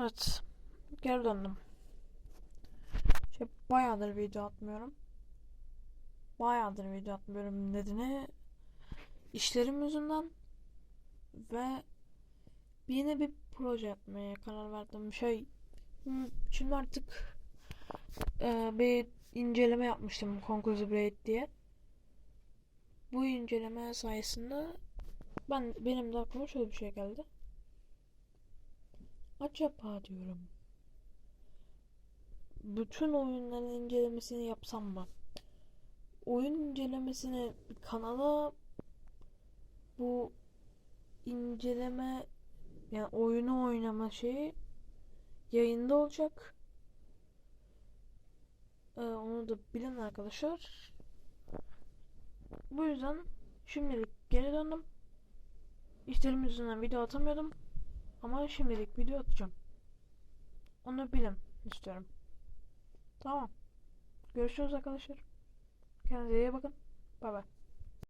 Evet. Geri döndüm. Şey, bayağıdır video atmıyorum. Bayağıdır video atmıyorum nedeni işlerim yüzünden ve yine bir proje yapmaya karar verdim. Şey hmm, şimdi artık e, bir inceleme yapmıştım Conclusive Rate diye. Bu inceleme sayesinde ben benim de aklıma şöyle bir şey geldi. Acaba diyorum. Bütün oyunların incelemesini yapsam mı? Oyun incelemesini kanala bu inceleme yani oyunu oynama şeyi yayında olacak. Ee, onu da bilen arkadaşlar. Bu yüzden şimdilik geri döndüm. İşlerim yüzünden video atamıyordum. Ama şimdilik video atacağım. Onu bilin istiyorum. Tamam. Görüşürüz arkadaşlar. Kendinize iyi bakın. Bay bay.